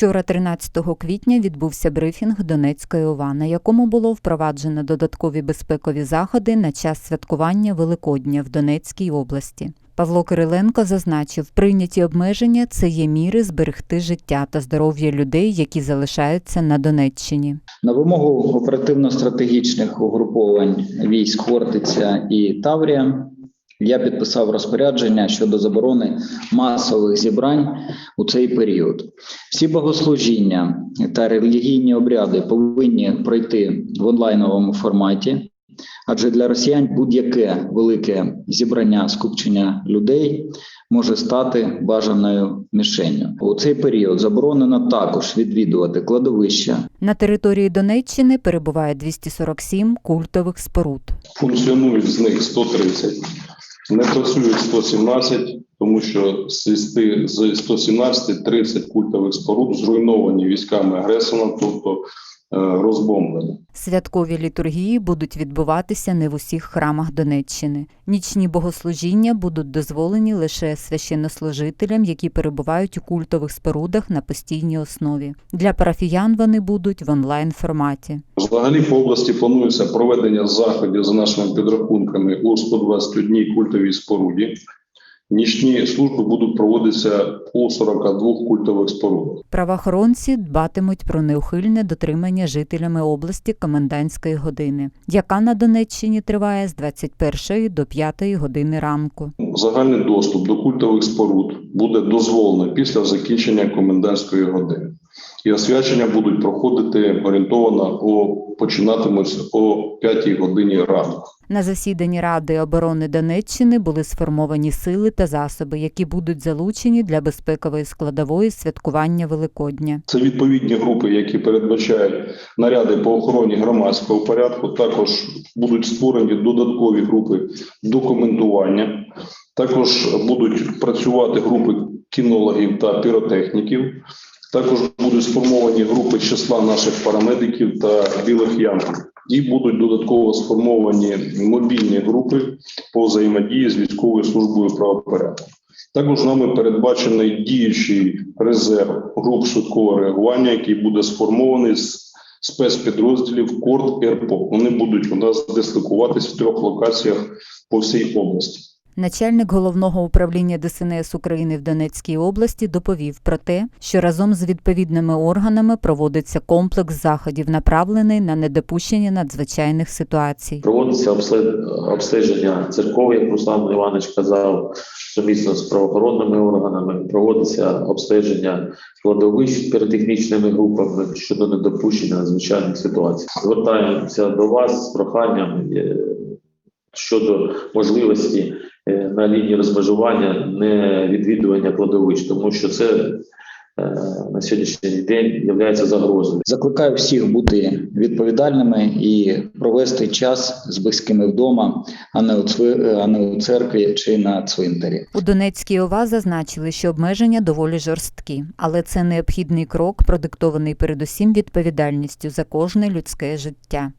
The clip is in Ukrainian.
Вчора, 13 квітня, відбувся брифінг Донецької ОВА, на якому було впроваджено додаткові безпекові заходи на час святкування Великодня в Донецькій області. Павло Кириленко зазначив, прийняті обмеження це є міри зберегти життя та здоров'я людей, які залишаються на Донеччині. На вимогу оперативно-стратегічних угруповань військ Хортиця і Таврія я підписав розпорядження щодо заборони масових зібрань у цей період. Всі богослужіння та релігійні обряди повинні пройти в онлайновому форматі, адже для росіян будь-яке велике зібрання скупчення людей може стати бажаною мішенню. У цей період заборонено також відвідувати кладовища, На території Донеччини перебуває 247 культових споруд. Функціонують з них 130, не працюють 117, тому що з sti- з 117 30 культових споруд зруйновані військами агресора, тобто е. Святкові літургії будуть відбуватися не в усіх храмах Донеччини. Нічні богослужіння будуть дозволені лише священнослужителям, які перебувають у культових спорудах на постійній основі. Для парафіян вони будуть в онлайн форматі. Взагалі по області планується проведення заходів за нашими підрахунками у 121 культовій споруді. Нічні служби будуть проводитися у 42 культових спорудах. Правоохоронці дбатимуть про неухильне дотримання жителями області комендантської години, яка на Донеччині триває з 21 до 5 години ранку. Загальний доступ до культових споруд буде дозволено після закінчення комендантської години. І освячення будуть проходити орієнтовано о починатимуться о 5 годині ранку. На засіданні Ради оборони Донеччини були сформовані сили та засоби, які будуть залучені для безпекової складової святкування Великодня. Це відповідні групи, які передбачають наряди по охороні громадського порядку. Також будуть створені додаткові групи документування. Також будуть працювати групи кінологів та піротехніків. Також будуть сформовані групи числа наших парамедиків та білих янголів. І будуть додатково сформовані мобільні групи по взаємодії з військовою службою правопорядку. Також нами передбачений діючий резерв груп швидкого реагування, який буде сформований з спецпідрозділів КОРД РПО. Вони будуть у нас дислокуватись в трьох локаціях по всій області. Начальник головного управління ДСНС України в Донецькій області доповів про те, що разом з відповідними органами проводиться комплекс заходів, направлений на недопущення надзвичайних ситуацій. Проводиться обстеження церков, як Руслан Іванович казав, сумісно з правоохоронними органами. Проводиться обстеження кладовищ піротехнічними групами щодо недопущення надзвичайних ситуацій. Звертаємося до вас з проханням е, щодо можливості на лінії розмежування не відвідування кладовищ, тому що це е, на сьогоднішній день є загрозою. Закликаю всіх бути відповідальними і провести час з близькими вдома, а не у цви- а не у церкві чи на цвинтарі. У Донецькій ОВА зазначили, що обмеження доволі жорсткі, але це необхідний крок, продиктований передусім відповідальністю за кожне людське життя.